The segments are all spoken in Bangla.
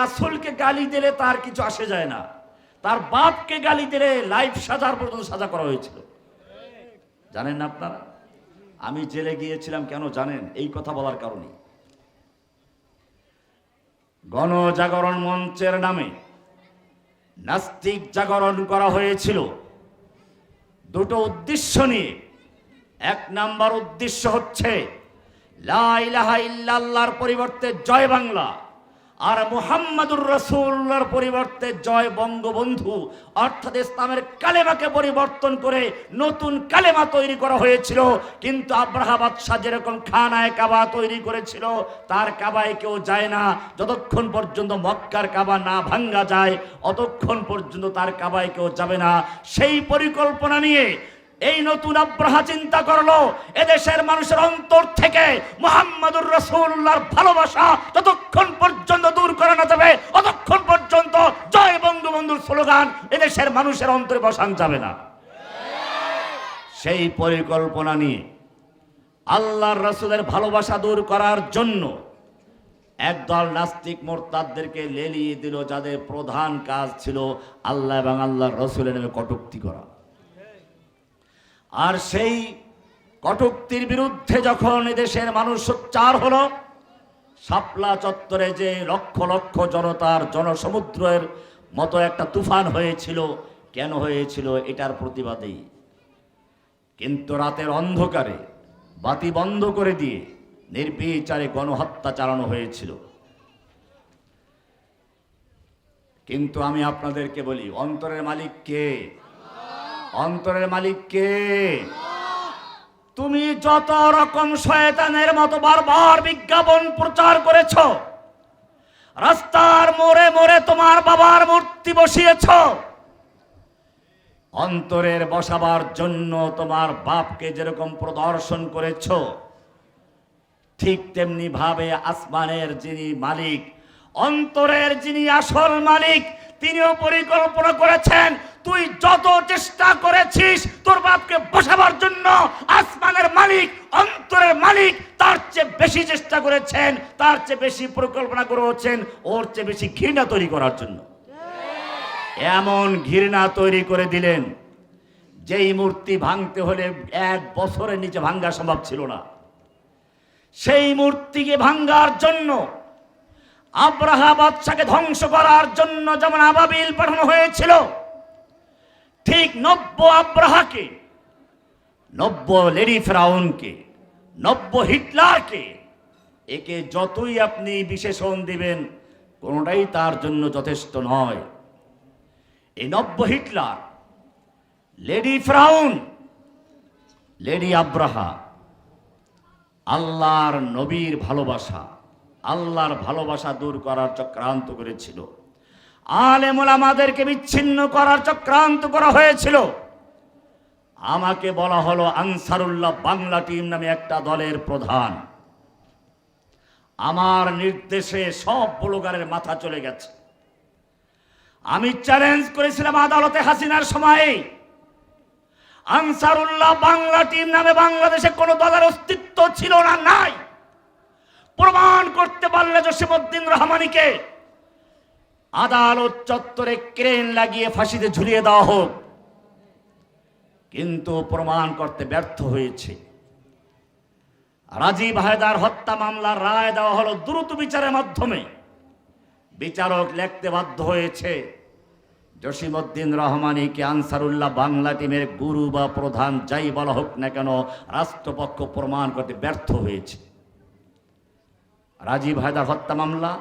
রাসুলকে গালি দিলে তার কিছু আসে যায় না। তার বাপকে গালি দিলে লাইফ সাজার পর্যন্ত সাজা করা হয়েছিল। জানেন না আপনারা? আমি জেলে গিয়েছিলাম, কেন জানেন? এই কথা বলার কারণে। গণজাগরণ মঞ্চের নামে নাস্তিক জাগরণ করা হয়েছিল। দুটো উদ্দেশ্য নিয়ে। এক নাম্বার উদ্দেশ্য হচ্ছে, লা ইলাহা ইল্লাল্লাহর পরিবর্তে জয় বাংলা। আর মুহাম্মাদুর রাসূলুল্লাহর পরিবর্তে জয় বঙ্গবন্ধু, অর্থাৎ ইসলামের কালেমাকে পরিবর্তন করে নতুন কালেমা তৈরি করা হয়েছিল। কিন্তু আব্রাহা বাদশাহ যেরকম খানায় কাবা তৈরি করেছিল, তার কাবায় কেউ যায় না। যতক্ষণ পর্যন্ত মক্কার কাবা না ভাঙ্গা যায়, অতক্ষণ পর্যন্ত তার কাবায় কেউ যাবে না। সেই পরিকল্পনা নিয়ে এই নতুন আব্রাহা চিন্তা করল, এদেশের মানুষের অন্তর থেকে মোহাম্মদুর রসুল্লাহর ভালোবাসা যতক্ষণ পর্যন্ত দূর করা না যাবে অতক্ষণ পর্যন্ত জয় বঙ্গবন্ধুর স্লোগান, এদেশের মানুষের অন্তরে বসান যাবে না। সেই পরিকল্পনা নিয়ে আল্লাহর রসুলের ভালোবাসা দূর করার জন্য একদল নাস্তিক মোরতাদদেরকে লেলিয়ে দিল, যাদের প্রধান কাজ ছিল আল্লাহ এবং আল্লাহর রসুলের নামে কটুক্তি করা। আর সেই কটুক্তির বিরুদ্ধে যখন এদেশের মানুষ সোচ্চার হলো, শাপলা চত্বরে যে লক্ষ লক্ষ জনতার জনসমুদ্রের মতো একটা তুফান হয়েছিল, কেন হয়েছিল এটার প্রতিবাদেই কিন্তু রাতের অন্ধকারে বাতি বন্ধ করে দিয়ে নির্বিচারে গণহত্যা চালানো হয়েছিল। কিন্তু আমি আপনাদেরকে বলি, অন্তরের মালিক কে? অন্তরের মালিক কে? তুমি যত রকম শয়তানের মতো বারবার বিজ্ঞাপন প্রচার করেছ, রাস্তার মোড়ে মোড়ে তোমার বাবার মূর্তি বসিয়েছ, অন্তরের বসাবার জন্য তোমার বাপকে যেরকম প্রদর্শন করেছ, ঠিক তেমনি ভাবে আসমানের যিনি মালিক, অন্তরের যিনি আসল মালিক তিনিও পরিকল্পনা করেছেন, তুই যত চেষ্টা করেছিস তোর বাপকে বসাবার জন্য আসমানের মালিক, অন্তরের মালিক তার চেয়ে বেশি চেষ্টা করেছেন, তার চেয়ে বেশি পরিকল্পনা করেছেন ওর চেয়ে বেশি ঘৃণা তৈরি করার জন্য। এমন ঘৃণা তৈরি করে দিলেন, যেই মূর্তি ভাঙতে হলে এক বছরের নিচে ভাঙ্গা সম্ভব ছিল না। সেই মূর্তিকে ভাঙ্গার জন্য আব্রাহা বাদশাকে ধ্বংস করার জন্য যেমন আবাবিল পাঠানো হয়েছিল, ঠিক নব্য আব্রাহাকে নব্য লেডি ফ্রাউনকে, নব্য হিটলারকে, একে যতই আপনি বিশেষণ দিবেন, কোনোটাই তার জন্য যথেষ্ট নয়। এই নব্য হিটলার, লেডি ফ্রাউন, লেডি আব্রাহা আল্লাহর নবীর ভালোবাসা। আল্লাহর ভালোবাসা দূর করার চক্রান্ত করেছিল। আলেমুল আমাদেরকে বিচ্ছিন্ন করার চক্রান্ত করা হয়েছিল। আমাকে বলা হলো আনসারুল্লাহ বাংলা টিম নামে একটা দলের প্রধান। আমার নির্দেশে সব ব্লগারের মাথা চলে গেছে। আমি চ্যালেঞ্জ করেছিলাম আদালতে হাসিনার সময়ে। আনসারুল্লাহ বাংলা টিম নামে বাংলাদেশে কোনো দলের অস্তিত্ব ছিল না, নাই। প্রমাণ করতে পারলে জসিমুদ্দিন রহমানিকে। আদালত চত্বরে ক্রেন লাগিয়ে ফাঁসিতে ঝুলিয়ে দেওয়া হোক। কিন্তু প্রমাণ করতে ব্যর্থ হয়েছে। রাজীব হায়দার হত্যা মামলার রায় দেওয়া হলো দ্রুত বিচারের মাধ্যমে। বিচারক লিখতে বাধ্য হয়েছে, জসিমউদ্দিন রহমানিকে আনসারুল্লাহ বাংলা টিমের গুরু বা প্রধান যাই বলা হোক না কেন, রাষ্ট্রপক্ষ প্রমাণ করতে ব্যর্থ হয়েছে। রাজীব হায়দার হত্যা মামলা,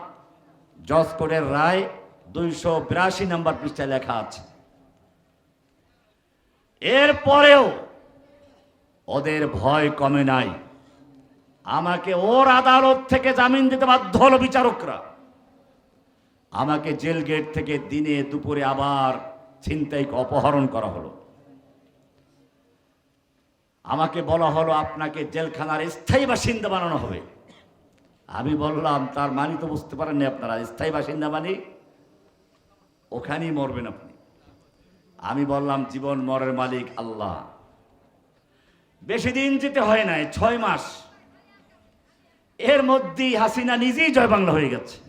জজ কোর্টের রায়, দুইশো বিরাশি নম্বর পৃষ্ঠায় লেখা আছে। এরপরেও ওদের ভয় কমে নাই। আমাকে ওর আদালত থেকে জামিন দিতে বাধ্য হলো বিচারকরা। আমাকে জেল গেট থেকে দিনে দুপুরে আবার ছিনতাই অপহরণ করা হলো। আমাকে বলা হলো, আপনাকে জেলখানার স্থায়ী বাসিন্দা বানানো হবে। আমি বললাম, তার মানি তো বুঝতে পারেননি আপনারা, স্থায়ী বাসিন্দা মানি ওখানেই মরবেন আপনি। আমি বললাম, জীবন মরের মালিক আল্লাহ। বেশি দিন যেতে হয় নাই, ছয় মাস। এর মধ্যেই হাসিনা নিজেই জয় বাংলা হয়ে গেছে।